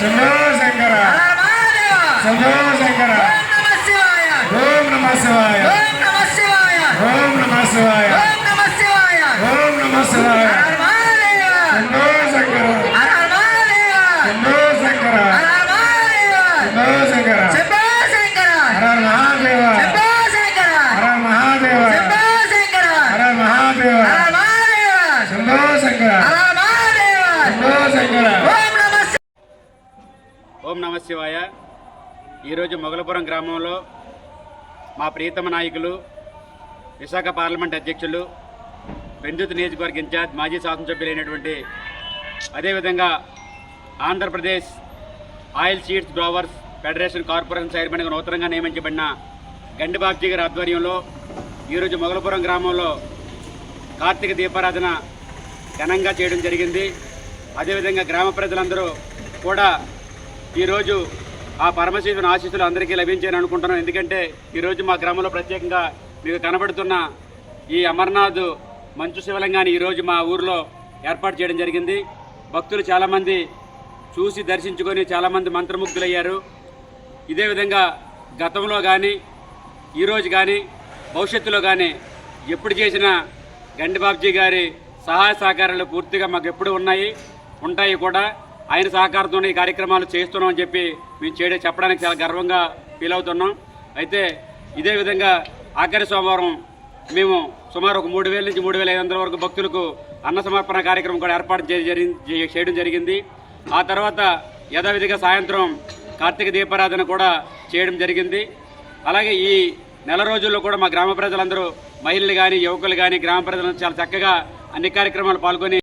చంద్రశంకర చంద్రశంకర ఓం నమ శివాయ. ఓం నమ శివాయ. శివాయ. శివాయ. ఈరోజు మొగలపురం గ్రామంలో మా ప్రియతమ నాయకులు విశాఖ పార్లమెంట్ అధ్యక్షులు పెందుతు నియోజకవర్గ ఇన్ఛార్జ్ మాజీ శాసనసభ్యులైనటువంటి అదేవిధంగా Andhra Pradesh oil seeds growers federation corporation చైర్మన్గా నూతనంగా నియమించబడిన గండి బాబ్జీ గారి ఆధ్వర్యంలో ఈరోజు మొగలపురం గ్రామంలో కార్తీక దీపారాధన ఘనంగా చేయడం జరిగింది. అదేవిధంగా గ్రామ ప్రజలందరూ కూడా ఈరోజు ఆ పరమశివుని ఆశీస్సులు అందరికీ లభించాయని అనుకుంటున్నాం. ఎందుకంటే ఈరోజు మా గ్రామంలో ప్రత్యేకంగా మీకు కనబడుతున్న ఈ అమర్నాథ్ మంచు శివలింగాన్ని ఈరోజు మా ఊరిలో ఏర్పాటు చేయడం జరిగింది. భక్తులు చాలామంది చూసి దర్శించుకొని చాలామంది మంత్రముగ్ధులయ్యారు. ఇదే విధంగా గతంలో కానీ ఈరోజు కానీ భవిష్యత్తులో కానీ ఎప్పుడు చేసినా గండిబాబ్జీ గారి సహాయ సహకారాలు పూర్తిగా మాకు ఎప్పుడు ఉన్నాయి ఉంటాయి కూడా. ఆయన సహకారంతో ఈ కార్యక్రమాలు చేస్తున్నామని చెప్పి మేము చేయడం చెప్పడానికి చాలా గర్వంగా ఫీల్ అవుతున్నాం. అయితే ఇదే విధంగా ఆఖరి సోమవారం మేము సుమారు ఒక మూడు వేల నుంచి మూడు వేల ఐదు వందల వరకు భక్తులకు అన్న సమర్పణ కార్యక్రమం కూడా ఏర్పాటు చేయ జరి- చేయడం జరిగింది. ఆ తర్వాత యథావిధిగా సాయంత్రం కార్తీక దీపారాధన కూడా చేయడం జరిగింది. అలాగే ఈ నెల రోజుల్లో కూడా మా గ్రామ ప్రజలందరూ మహిళలు కానీ యువకులు కానీ గ్రామ ప్రజలందరూ చాలా చక్కగా అన్ని కార్యక్రమాలు పాల్గొని